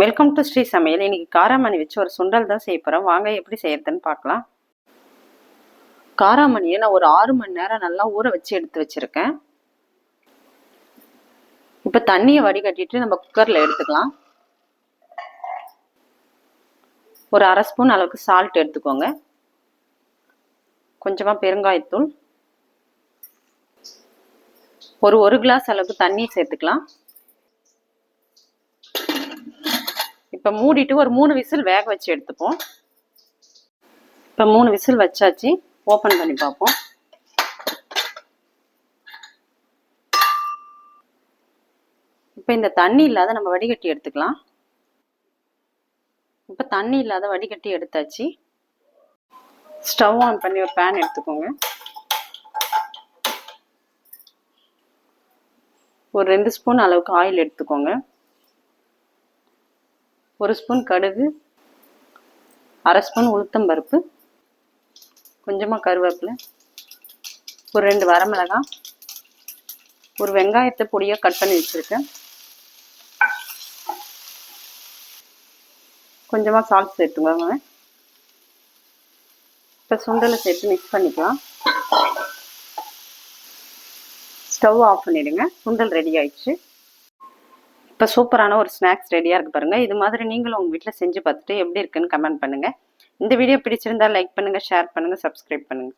Welcome to Sri சமையல் இன்னைக்கு காராமணி வச்சு ஒரு சுண்டல் தான் செய்ய போகிறோம் வாங்க எப்படி செய்யறதுன்னு பார்க்கலாம். காராமணியை நான் ஒரு ஆறு மணி நேரம் நல்லா ஊற வச்சு எடுத்து வச்சிருக்கேன். இப்போ தண்ணியை வடிகட்டிட்டு நம்ம குக்கரில் எடுத்துக்கலாம். ஒரு அரை ஸ்பூன் அளவுக்கு சால்ட் எடுத்துக்கோங்க. கொஞ்சமாக பெருங்காயத்தூள். ஒரு ஒரு கிளாஸ் அளவுக்கு தண்ணி சேர்த்துக்கலாம். இப்போ மூடிட்டு ஒரு மூணு விசில் வேக வச்சு எடுத்துப்போம். இப்போ மூணு விசில் வச்சாச்சு. ஓப்பன் பண்ணி பார்ப்போம். இப்போ இந்த தண்ணி இல்லாத நம்ம வடிகட்டி எடுத்துக்கலாம். இப்போ தண்ணி இல்லாத வடிகட்டி எடுத்தாச்சு. ஸ்டவ் ஆன் பண்ணி ஒரு பேன் எடுத்துக்கோங்க. ஒரு ரெண்டு ஸ்பூன் அளவுக்கு ஆயில் எடுத்துக்கோங்க. ஒரு ஸ்பூன் கடுகு அரை ஸ்பூன் உளுத்தம் பருப்பு கொஞ்சமாக கருவேப்பிலை ஒரு ரெண்டு வரமிளகாய் ஒரு வெங்காயத்தை பொடியாக கட் பண்ணி வச்சுருக்கேன். கொஞ்சமாக சால்ட் சேர்த்துக்கோங்க இப்போ சுண்டலை சேர்த்து மிக்ஸ் பண்ணிக்கலாம். ஸ்டவ் ஆஃப் பண்ணிவிடுங்க சுண்டல் ரெடி ஆயிடுச்சு. இப்போ சூப்பரான ஒரு ஸ்நாக்ஸ் ரெடியாக இருக்கு பாருங்கள் இது மாதிரி நீங்களும் உங்கள் வீட்டில் செஞ்சு பார்த்துட்டு எப்படி இருக்குன்னு கமெண்ட் பண்ணுங்கள் இந்த வீடியோ பிடிச்சிருந்தா லைக் பண்ணுங்கள் ஷேர் பண்ணுங்கள் சப்ஸ்கிரைப் பண்ணுங்கள்